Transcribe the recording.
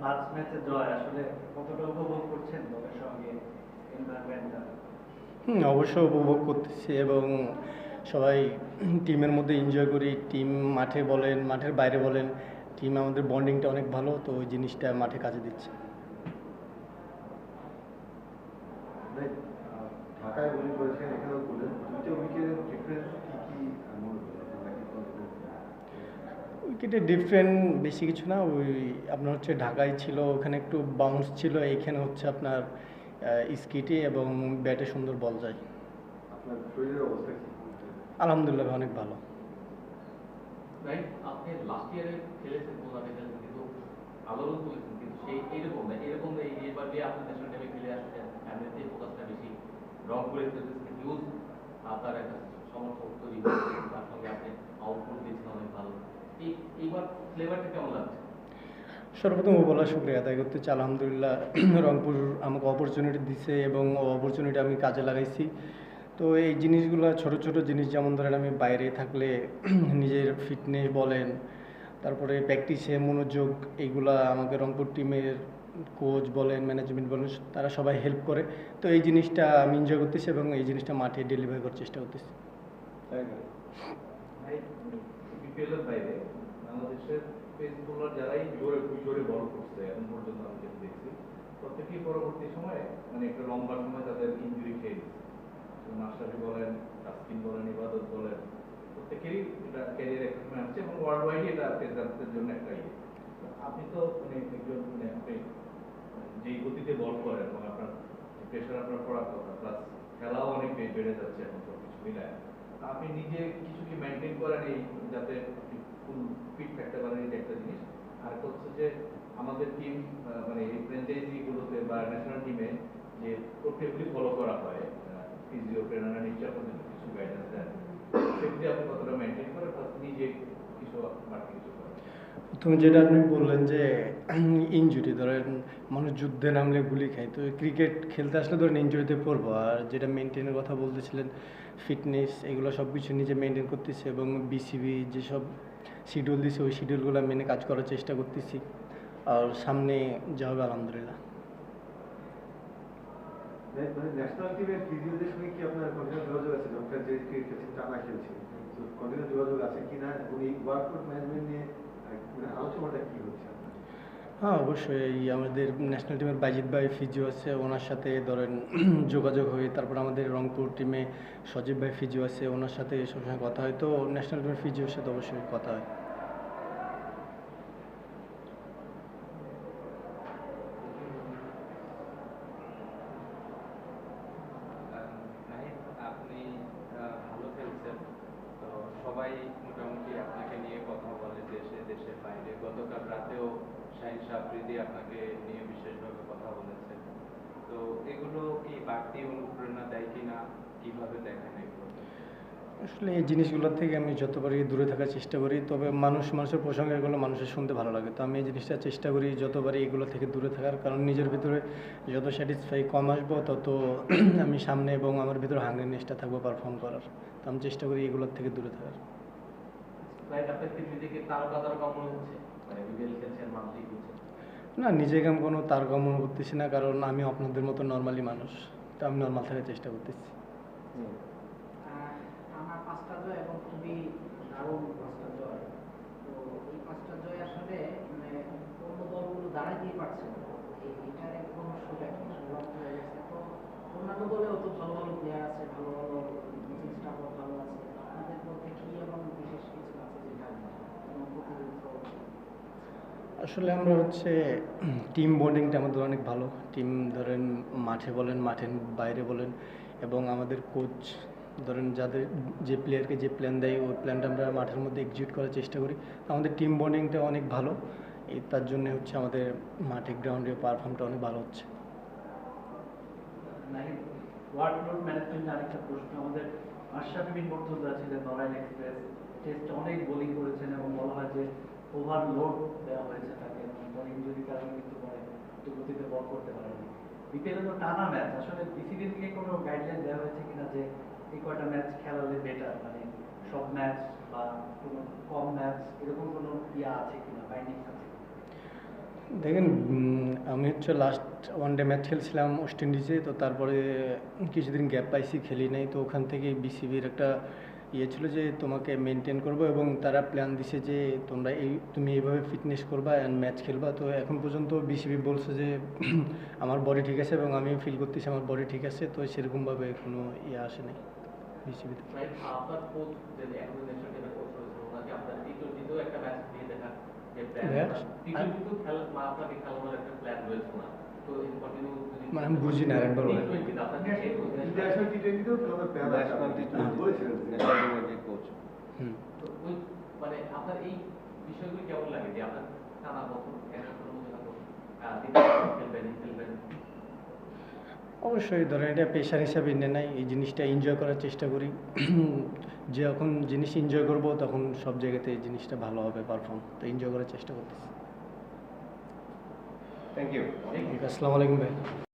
পাঁচ ম্যাচে জয় আসলে কতটা উপভোগ করছেন দলের সঙ্গে হুম, অবশ্যই উপভোগ করতেছি এবং সবাই টিমের মধ্যে এনজয় করি। টিম মাঠে বলেন মাঠের বাইরে বলেন টিম আমাদের বন্ডিংটা অনেক ভালো তো ওই জিনিসটা মাঠে কাজে দিচ্ছে ভাই, আহ, ঢাকায় বলি করেছেন এখানেও বললেন দুইটা উইকেটের ডিফারেন্স কি কি আহ, মনে করেন আপনারা কি কনফিডেন্স উইকেটে ডিফারেন্ট বেশি কিছু না ওই আপনার হচ্ছে ঢাকায় ছিল ওখানে একটু বাউন্স ছিল এইখানে হচ্ছে আপনার স্কিটে এবং ব্যাটে সুন্দর বল যায়। আপনার শরীরের অবস্থা কি? আলহামদুলিল্লাহ অনেক ভালো। রাইট আপনি লাস্ট ইয়ারে খেলেছেন কিন্তু আলোড়ন তুলেছেন কিন্তু সেই এইরকম না এরকম এই এবার আপনি ন্যাশনাল টিমে খেলে আসছেন ফ্যামিলিতে ফোকাসটা বেশি রং করে হিউজ আপনার একটা সমর্থক তৈরি তার সঙ্গে আপনি আউটপুট দিয়েছেন অনেক ভালো। এইবার ফ্লেভারটা কেমন লাগছে? সর্বপ্রথম ও বলা শুক্রিয়া আদায় করতে চাই। আলহামদুলিল্লাহ রংপুর আমাকে অপরচুনিটি দিছে এবং অপরচুনিটি আমি কাজে লাগাইছি। তো এই জিনিসগুলো ছোট ছোট জিনিস যেমন ধরেন আমি বাইরে থাকলে নিজের ফিটনেস বলেন তারপরে প্র্যাকটিসে মনোযোগ এইগুলা আমাকে রংপুর টিমের কোচ বলেন ম্যানেজমেন্ট বলেন তারা সবাই হেল্প করে। তো এই জিনিসটা আমি এনজয় করতেছি এবং এই জিনিসটা মাঠে ডেলিভারি করার চেষ্টা করতেছি। ভাই বাইরে, বাংলাদেশের পেস যারাই জোরে জোরে বল করছে এখন পর্যন্ত আমি যেটা দেখছি। প্রত্যেকেই পরবর্তী সময়ে মানে একটা লম্বা সময় তাদের ইঞ্জুরি খেয়ে গেছে মাস্টারি বলেন, তাসকিন বলেন, ইবাদত বলেন, প্রত্যেকেরই এটা ক্যারিয়ার একটা সময় আসছে এবং ওয়ার্ল্ড ওয়াইডই এটা পেসারদের জন্য একটা ইয়ে। আপনি তো মানে একজন মানে আপনি যেই গতিতে বল করেন এবং আপনার প্রেশার আপনার পড়ার কথা প্লাস খেলাও অনেক বেড়ে যাচ্ছে এখন সব কিছু মিলায়। আপনি নিজে কিছু কি মেনটেন করেন এই যাতে ফুল ফিট থাকতে পারেন এটা একটা জিনিস। আর হচ্ছে যে আমাদের টিম মানে ফ্র্যাঞ্চাইজিগুলোতে ফ্র্যাঞ্চাইজি বা ন্যাশনাল টিমে যে প্রত্যেকগুলি ফলো করা হয় ফিজিও ট্রেনাররা নিশ্চয় আপনাদের কিছু গাইডেন্স দেন। সেগুলি আপনি কতটা মেনটেন করেন নিজে কিছু বাড়তি কিছু করেন। তুমি যেটা আপনি বললেন যে ইনজুরি ধরেন মানুষ যুদ্ধে নামলে গুলি খায়, তো ক্রিকেট খেলতে আসলে ধরেন ইনজুরিতে পড়ব। আর যেটা মেনটেনের কথা বলতেছিলেন ফিটনেস এগুলো সব কিছু নিজে মেনটেন করতেছি এবং বিসিবি যেসব শিডিউল দিছে, ওই শিডিউলগুলো মেনে কাজ করার চেষ্টা করতেছি। আর সামনে যা হবে, আলহামদুলিল্লাহ। ন্যাশনাল টিমের ফিজিওদের সঙ্গে কি আপনার কন্টিনিউ যোগাযোগ আছে? ক্রিকেট খেলছেন টানা কন্টিনিউ যোগাযোগ আছে কিনা? এই ওয়ার্কআউট ম্যানেজমেন্ট নিয়ে হ্যাঁ অবশ্যই এই আমাদের ন্যাশনাল টিমের বাইজিৎ ভাই ফিজিও আছে, ওনার সাথে ধরেন যোগাযোগ হয়ে তারপর আমাদের রংপুর টিমে সজীব ভাই ফিজিও আছে, ওনার সাথে সবসময় কথা হয়। তো ন্যাশনাল টিমের ফিজিওর সাথে অবশ্যই কথা হয় নাহিদ আপনি আহ, ভালো খেলছেন তো সবাই মোটামুটি আপনাকে নিয়ে কথা বলে দেশে বাইরে গতকাল রাতেও শাহিন সাফরিদি আপনাকে নিয়ে বিশেষভাবে কথা বলেছেন। তো এগুলো কি বাড়তি অনুপ্রেরণা দেয় কিনা? কীভাবে দেখেন এগুলো? আসলে এই জিনিসগুলোর থেকে আমি যত পারি দূরে থাকার চেষ্টা করি, তবে মানুষ মানুষের প্রসঙ্গে এগুলো মানুষের শুনতে ভালো লাগে। তো আমি এই জিনিসটা চেষ্টা করি যতবারই এগুলো থেকে দূরে থাকার, কারণ নিজের ভিতরে যত স্যাটিসফাই কম আসব, তত আমি সামনে এবং আমার ভিতরে হাঙ্গ্রিনেসটা থাকব পারফর্ম করার। তো আমি চেষ্টা করি এগুলোর থেকে দূরে থাকার। রাইট আপনার নিজেকে তারকা তারকা মনে হচ্ছে? মানে বিপিএল খেলছেন মান্থলি খেলছেন না নিজেকে আমি কোনো তারকা মনে করতেছি না কারণ আমি আপনাদের মতো নর্মালি মানুষ। তো আমি নর্মাল থাকার চেষ্টা করতেছি। আমার পাঁচটা জয় এবং খুবই দারুণ পাঁচটা জয়। তো এই পাঁচটা জয় আসলে মানে অন্য দলগুলো দাঁড়াইতেই পারছে না। এই- এটার এক রহস্যটা কি হয়ে গেছে। তো অন্যান্য দলেও তো ভালো ভালো প্লেয়ার আছে ভালো ভালো কোচিং স্টাফও ভালো আছে আপনাদের মধ্যে কি এমন বিশেষ কিছু আছে যেটা কোনো প্রতিনিধিত্ব আসলে আমরা হচ্ছে টিম বন্ডিংটা আমাদের অনেক ভালো। টিম ধরেন মাঠে বলেন, মাঠের বাইরে বলেন এবং আমাদের কোচ ধরেন যাদের যে প্লেয়ারকে যে প্ল্যান দেয়, ওই প্ল্যানটা আমরা মাঠের মধ্যে এক্সিকিউট করার চেষ্টা করি। আমাদের টিম বন্ডিংটা অনেক ভালো। এই তার জন্য হচ্ছে আমাদের মাঠে গ্রাউন্ডে পারফর্মটা অনেক ভালো হচ্ছে। আমাদের অনেক বোলিং করেছেন এবং বলা হয় যে ওভারলোড দেওয়া হয়েছে তাকে এবং ইঞ্জুরির কারণে কিন্তু পরে একটু গতিতে বল করতে পারেনি। বিপিএল তো টানা ম্যাচ আসলে বিসিবি থেকে কোনো গাইডলাইন দেওয়া হয়েছে কিনা যে এই কয়টা ম্যাচ খেলালে বেটার মানে সব ম্যাচ বা কোনো কম ম্যাচ এরকম কোনো ইয়া আছে কিনা বাইন্ডিং আছে দেখেন আমি হচ্ছে লাস্ট ওয়ান ডে ম্যাচ খেলছিলাম ওয়েস্ট ইন্ডিজে তো তারপরে কিছুদিন গ্যাপ পাইছি, খেলি নাই, তো ওখান থেকে বিসিবির একটা ইয়ে ছিল যে তোমাকে মেনটেন করব এবং তারা প্ল্যান দিছে যে তোমরা এই তুমি এইভাবে ফিটনেস করবা অ্যান্ড ম্যাচ খেলবা। তো এখন পর্যন্ত বিসিবি বলছে যে আমার বডি ঠিক আছে এবং আমি ফিল করতেছি আমার বডি ঠিক আছে। তো সেরকমভাবে কোনো ইয়ে আসে নাই বিসিবিতে একটা ম্যাচ দিয়ে দেখা যে প্ল্যান মানে আমি বুঝি না, আরেকবার বলেন। টি টোয়েন্টিতে আপনার কি সেই ইন্টারন্যাশনাল টি টোয়েন্টিতেও খেলানোর প্ল্যান আছে National T20 বলেছিলেন কোচ হুম। তো ওই মানে আপনার এই বিষয়গুলি কেমন লাগে যে আপনার বছর অবশ্যই ধরেন এটা পেশার হিসাবে নিয়ে নাই এই জিনিসটা এনজয় করার চেষ্টা করি। যখন জিনিস এনজয় করব তখন সব জায়গাতে এই জিনিসটা ভালো হবে পারফর্ম তো এনজয় করার চেষ্টা করতেছি। থ্যাংক ইউ আসসালামু আলাইকুম ভাই